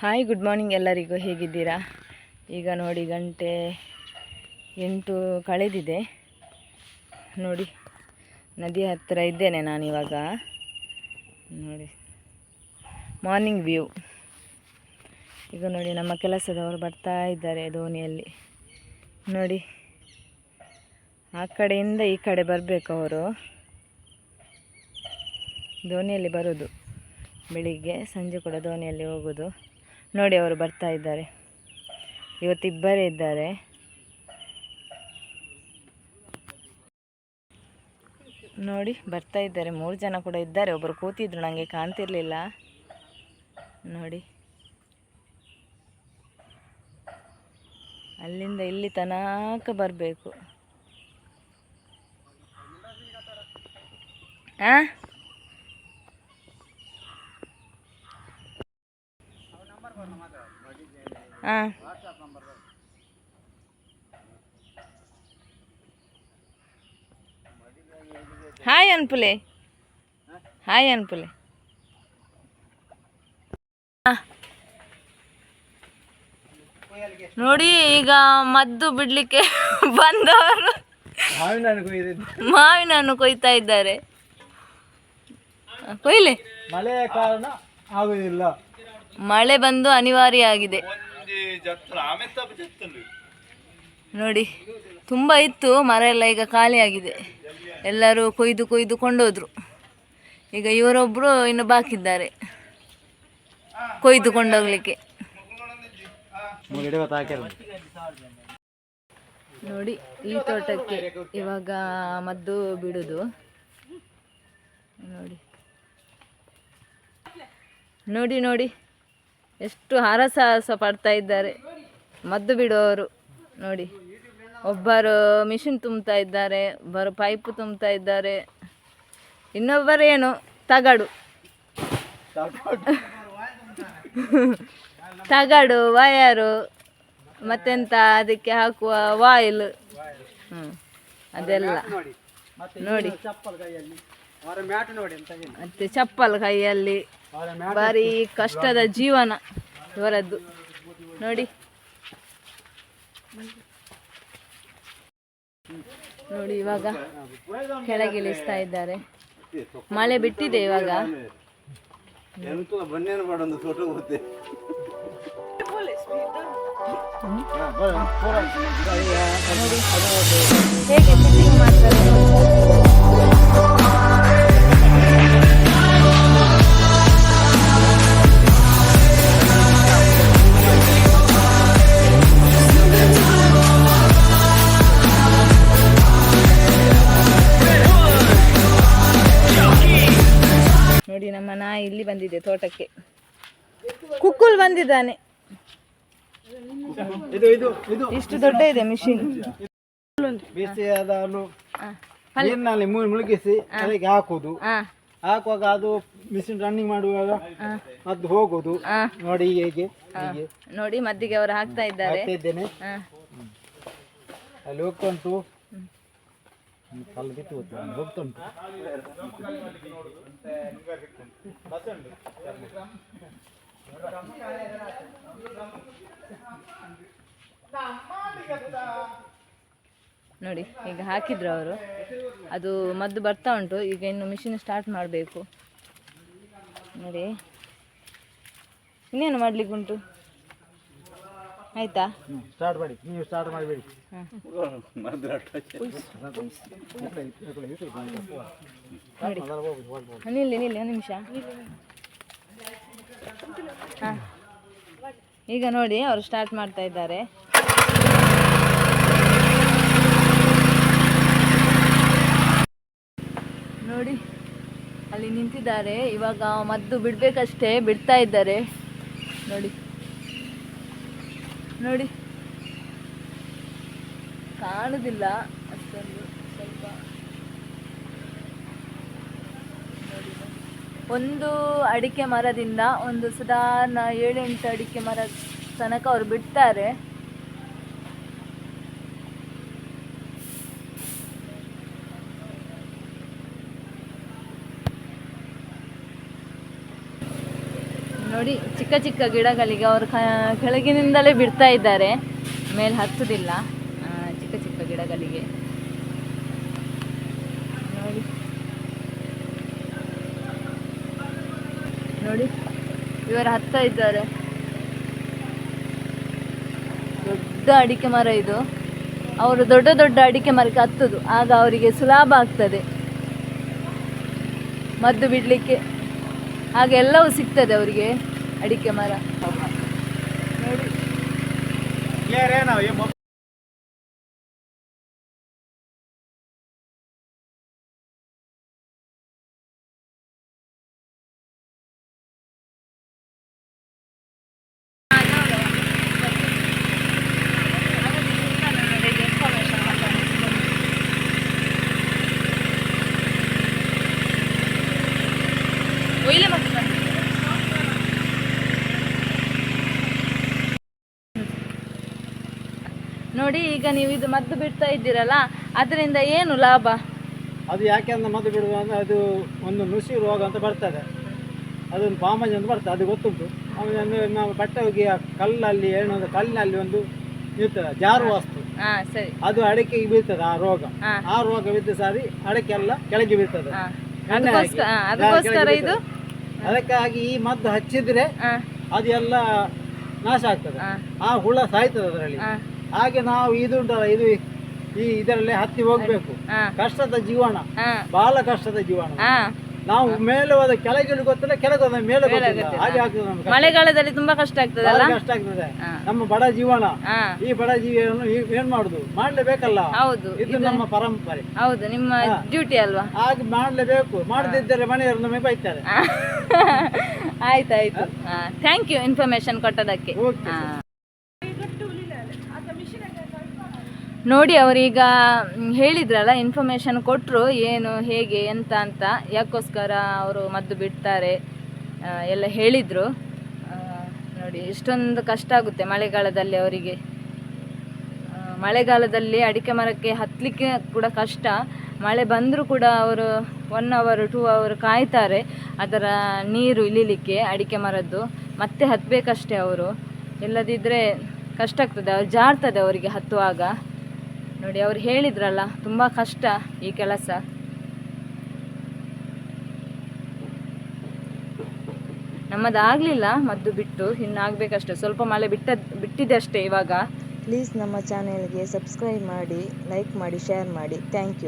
Hi good morning ಎಲ್ಲರಿಗೂ. ಹೇಗಿದ್ದೀರಾ? ಈಗ ನೋಡಿ ಗಂಟೆ ಎಂಟು ಕಳೆದಿದೆ. ನೋಡಿ, ನದಿ ಹತ್ತಿರ ಇದ್ದೇನೆ ನಾನಿವಾಗ ನೋಡಿ ಮಾರ್ನಿಂಗ್ ವ್ಯೂ ಈಗ ನೋಡಿ ನಮ್ಮ ಕೆಲಸದವರು ಬರ್ತಾ ಇದ್ದಾರೆ ದೋಣಿಯಲ್ಲಿ. ನೋಡಿ, ಆ ಕಡೆಯಿಂದ ಈ ಕಡೆ ಬರಬೇಕು ಅವರು. ದೋಣಿಯಲ್ಲಿ ಬರೋದು. ಬೆಳಿಗ್ಗೆ ಸಂಜೆ ಕೂಡ ದೋಣಿಯಲ್ಲಿ ಹೋಗೋದು. ನೋಡಿ ಅವರು ಬರ್ತಾ ಇದ್ದಾರೆ. ಇವತ್ತಿಬ್ಬರೇ ಇದ್ದಾರೆ. ನೋಡಿ ಬರ್ತಾ ಇದ್ದಾರೆ. ಮೂರು ಜನ ಕೂಡ ಇದ್ದಾರೆ. ಒಬ್ಬರು ಕೂತಿದ್ರು ನನಗೆ ಕಾಣ್ತಿರ್ಲಿಲ್ಲ. ನೋಡಿ. ಅಲ್ಲಿಂದ ಇಲ್ಲಿ ತನಕ ಬರಬೇಕು. ಆ? ಹಾಂ. ಹಾಯ್ ಅನ್ಪುಲೆ ಹಾಯ್ ಅನ್ಪುಲೆ. ನೋಡಿ ಈಗ ಮದ್ದು ಬಿಡ್ಲಿಕ್ಕೆ ಬಂದವರು ಮಾವಿನ ಹಣ್ಣು ಕೊಯ್ತಾ ಇದ್ದಾರೆ. ಕೊಯ್ಲಿ. ಮಳೆ ಕಾರಣ ಆಗುದಿಲ್ಲ. ಮಳೆ ಬಂದು ಅನಿವಾರ್ಯ ಆಗಿದೆ. ನೋಡಿ ತುಂಬ ಇತ್ತು ಮರ ಎಲ್ಲ ಈಗ ಖಾಲಿಯಾಗಿದೆ ಎಲ್ಲರೂ ಕೊಯ್ದು ಕೊಯ್ದು ಕೊಂಡೋದ್ರು. ಈಗ ಇವರೊಬ್ಬರು ಇನ್ನು ಬಾಕಿದ್ದಾರೆ. ಕೊಯ್ದು ಕೊಂಡೋಗ್ಲಿಕ್ಕೆ. ನೋಡಿ ಈ ತೋಟಕ್ಕೆ ಇವಾಗ ಮದ್ದು ಬಿಡುದು. ನೋಡಿ. ನೋಡಿ ನೋಡಿ. ಎಷ್ಟು ಹರಸಾಹಸ ಪಡ್ತಾ ಇದ್ದಾರೆ. ಮದ್ದು ಬಿಡೋರು ನೋಡಿ. ಒಬ್ಬರು ಮಿಷಿನ್ ತುಂಬ್ತಾ ಇದ್ದಾರೆ ಒಬ್ಬರು ಪೈಪ್ ತುಂಬ್ತಾ ಇದ್ದಾರೆ. ಇನ್ನೊಬ್ಬರೇನು? ತಗಡು. ತಗಡು ವಯರು ಮತ್ತೆಂತ ಅದಕ್ಕೆ ಹಾಕುವ ವಾಯಿಲ್ ಹ್ಞೂ ಅದೆಲ್ಲ. ನೋಡಿ. ಚಪ್ಪಲ್ ಮ್ಯಾಟ್ ನೋಡಿ ಅಂತ ಹೇಳಿ. ಮತ್ತೆ ಚಪ್ಪಲ್ ಕೈಯಲ್ಲಿ ಬಾರಿ ಭಾರಿ ಕಷ್ಟದ ಜೀವನ ಇವರದ್ದು. ನೋಡಿ. ನೋಡಿ ಇವಾಗ ಕೆಳಗಿಳಿಸ್ತಾ ಇದ್ದಾರೆ. ಮಳೆ ಬಿಟ್ಟಿದೆ ಇವಾಗ. ಹೇಗೆ ಫಿಟ್ಟಿಂಗ್ ಮಾಡ್ತಾರೆ. ಇಲ್ಲಿ ಬಂದಿದೆ ತೋಟಕ್ಕೆ. ಕುಕ್ಕುಲ್ ಬಂದಿದ್ದಾನೆ. ಇದು ಇದು ಇದು. ಇಷ್ಟು ದೊಡ್ಡ ಇದೆ ಮಿಷಿನ್ ಬಿಸಿಯಾದ ನೀರಿನಲ್ಲಿ ಮುಳುಗಿಸಿ ಅದಕ್ಕೆ ಹಾಕುದು ಹಾಕುವಾಗ ಅದು ಮಿಷಿನ್ ರನ್ನಿಂಗ್ ಮಾಡುವಾಗ ಅದು ಹೋಗುದು ನೋಡಿ ಹೇಗೆ ಹೀಗೆ. ನೋಡಿ ಮದ್ದಿಗೆ ಅವರು ಹಾಕ್ತಾ ಇದ್ದಾರೆ. ಅಲ್ಲಿ ಹೋಗ್ತಾ ಉಂಟು. ಬಿಟ್ಟು ನೋಡಿ, ಈಗ ಹಾಕಿದ್ರು ಅವರು. ಅದು ಮದ್ದು ಬರ್ತಾ ಉಂಟು. ಈಗ ಇನ್ನು ಮಿಷಿನ್ ಸ್ಟಾರ್ಟ್ ಮಾಡಬೇಕು. ನೋಡಿ, ಇನ್ನೇನು ಮಾಡ್ಲಿಕ್ಕೆ ಉಂಟು ಆಯ್ತಾ? ಸ್ಟಾರ್ಟ್ ಮಾಡಿ. ನೀವು ಸ್ಟಾರ್ಟ್ ಮಾಡಬೇಡಿ. ನಿಲ್ಲಿ ನಿಲ್ಲಿ ಒಂದು ನಿಮಿಷ. ಹಾಂ. ಈಗ ನೋಡಿ ಅವರು ಸ್ಟಾರ್ಟ್ ಮಾಡ್ತಾ ಇದ್ದಾರೆ. ನೋಡಿ ಅಲ್ಲಿ ನಿಂತಿದ್ದಾರೆ. ಇವಾಗ ಮದ್ದು ಬಿಡ್ಬೇಕಷ್ಟೇ ಬಿಡ್ತಾ ಇದ್ದಾರೆ. ನೋಡಿ. ನೋಡಿ. ಕಾಣುದಿಲ್ಲ ಅಷ್ಟೊಂದು ಸ್ವಲ್ಪ. ಒಂದು ಅಡಿಕೆ ಮರದಿಂದ ಒಂದು ಸಾಧಾರಣ ಏಳೆಂಟು ಅಡಿಕೆ ಮರ ತನಕ ಅವ್ರು ಬಿಡ್ತಾರೆ. ನೋಡಿ, ಚಿಕ್ಕ ಚಿಕ್ಕ ಗಿಡಗಳಿಗೆ ಅವರು ಕೆಳಗಿನಿಂದಲೇ ಬಿಡ್ತಾ ಇದ್ದಾರೆ. ಮೇಲೆ ಹತ್ತುದಿಲ್ಲ. ಚಿಕ್ಕ ಚಿಕ್ಕ ಗಿಡಗಳಿಗೆ. ನೋಡಿ. ನೋಡಿ, ಇವರು ಹತ್ತಾ ಇದ್ದಾರೆ. ದೊಡ್ಡ ಅಡಿಕೆ ಮರ ಇದು. ಅವರು ದೊಡ್ಡ ದೊಡ್ಡ ಅಡಿಕೆ ಮರಕ್ಕೆ ಹತ್ತುದು. ಆಗ ಅವರಿಗೆ ಸುಲಭ ಆಗ್ತದೆ. ಮದ್ದು ಬಿಡಲಿಕ್ಕೆ. ಹಾಗೆಲ್ಲವೂ ಸಿಗ್ತದೆ ಅವರಿಗೆ. ಅಡಿಕೆ ಮರ ನೋಡಿ ಈಗ ನೀವು ಇದು ಮದ್ದು ಬಿಡ್ತಾ ಇದ್ದೀರಲ್ಲ ಅದರಿಂದ ಏನು ಲಾಭ? ಅದು ಯಾಕೆ ಅಂತ ಮದ್ದು ಬಿಡುವ ಅಂದ್ರೆ ಅದು ಒಂದು ನುಸಿ ರೋಗ ಅಂತ ಬರ್ತದೆ. ಅದೊಂದು ಪಾಮಜ್ ಅಂತ ಬರ್ತದೆ ಅದು ಗೊತ್ತುಂಟು. ಆಮೇಲೆ ಅಂದ್ರೆ ನಾವು ಬಟ್ಟೆ ಹೋಗಿ ಆ ಕಲ್ಲಲ್ಲಿ ಒಂದು ಕಲ್ಲಿನಲ್ಲಿ ಒಂದು ಇರ್ತದೆ ಜಾರು ವಸ್ತು. ಅದು ಅಡಕೆ ಬೀಳ್ತದೆ ಆ ರೋಗ. ಆ ರೋಗ ಬಿದ್ದ ಸಾರಿ ಅಡಿಕೆ ಎಲ್ಲ ಕೆಳಗೆ ಬೀಳ್ತದೆ. ಅದಕ್ಕಾಗಿ ಈ ಮದ್ದು ಹಚ್ಚಿದ್ರೆ ಅದೆಲ್ಲ ನಾಶ ಆಗ್ತದೆ. ಆ ಹುಳ ಸಾಯ್ತದೆ ಅದರಲ್ಲಿ. ಹಾಗೆ ನಾವು ಇದು ಉಂಟಲ್ಲ ಇದು ಈ ಇದರಲ್ಲಿ ಹತ್ತಿ ಹೋಗ್ಬೇಕು. ಕಷ್ಟದ ಜೀವನ. ಬಹಳ ಕಷ್ಟದ ಜೀವನ. ನಾವು ಮೇಲೆ ಹೋದ ಕೆಳಗೆ ಗೊತ್ತಿಲ್ಲ ಕೆಳಗೆ ಹೋದ ಮೇಲೆ ಗೊತ್ತಿಲ್ಲ. ಹಾಗೆ ಆಗ್ತದೆ ನಮ್ಗೆ ಮಳೆಗಾಲದಲ್ಲಿ ತುಂಬಾ ಕಷ್ಟ ಬಹಳ ಕಷ್ಟ ಆಗ್ತದೆ. ನಮ್ಮ ಬಡ ಜೀವನ. ಈ ಬಡ ಜೀವನ ಏನ್ ಮಾಡುದು? ಮಾಡ್ಲೇಬೇಕಲ್ಲ? ಹೌದು. ಇದು ನಮ್ಮ ಪರಂಪರೆ. ಹೌದು ನಿಮ್ಮ ಡ್ಯೂಟಿ ಅಲ್ವಾ? ಹಾಗೆ ಮಾಡ್ಲೇಬೇಕು. ಮಾಡದಿದ್ದರೆ ಮನೆಯವರು ನಮಗೆ ಬೈತಾರೆ. ಆಯ್ತಾಯ್ತು. ಥ್ಯಾಂಕ್ ಯು ಇನ್ಫಾರ್ಮೇಶನ್ ಕೊಟ್ಟದಕ್ಕೆ ಓಕೆ ಹಾ. ನೋಡಿ, ಅವರೀಗ ಹೇಳಿದ್ರಲ್ಲ ಇನ್ಫಾರ್ಮೇಶನ್ ಕೊಟ್ಟರು ಏನು, ಹೇಗೆ, ಎಂತ ಅಂತ, ಯಾಕೋಸ್ಕರ ಅವರು ಮದ್ದು ಬಿಡ್ತಾರೆ ಎಲ್ಲ ಹೇಳಿದರು. ನೋಡಿ, ಇಷ್ಟೊಂದು ಕಷ್ಟ ಆಗುತ್ತೆ ಮಳೆಗಾಲದಲ್ಲಿ ಅವರಿಗೆ. ಮಳೆಗಾಲದಲ್ಲಿ ಅಡಿಕೆ ಮರಕ್ಕೆ ಹತ್ತಲಿಕ್ಕೆ ಕೂಡ ಕಷ್ಟ. ಮಳೆ ಬಂದರೂ ಕೂಡ ಅವರು ಒನ್ ಅವರ್ ಟೂ ಅವರ್ ಕಾಯ್ತಾರೆ ಅದರ ನೀರು ಇಳಿಲಿಕ್ಕೆ ಅಡಿಕೆ ಮರದ್ದು. ಮತ್ತೆ ಹತ್ತಬೇಕಷ್ಟೇ ಅವರು. ಇಲ್ಲದಿದ್ದರೆ ಕಷ್ಟ ಆಗ್ತದೆ, ಅವ್ರು ಜಾರ್ತದೆ ಅವರಿಗೆ ಹತ್ತುವಾಗ. ನೋಡಿ, ಅವ್ರು ಹೇಳಿದ್ರಲ್ಲ, ತುಂಬ ಕಷ್ಟ ಈ ಕೆಲಸ. ನಮ್ಮದಾಗಲಿಲ್ಲ, ಮದ್ದು ಬಿಟ್ಟು ಇನ್ನು ಆಗಬೇಕಷ್ಟೆ ಸ್ವಲ್ಪ ಮಳೆ ಬಿಟ್ಟ ಬಿಟ್ಟಿದೆ ಅಷ್ಟೇ ಇವಾಗ. ಪ್ಲೀಸ್ ನಮ್ಮ ಚಾನೆಲ್ಗೆ ಸಬ್ಸ್ಕ್ರೈಬ್ ಮಾಡಿ ಲೈಕ್ ಮಾಡಿ ಶೇರ್ ಮಾಡಿ. Thank you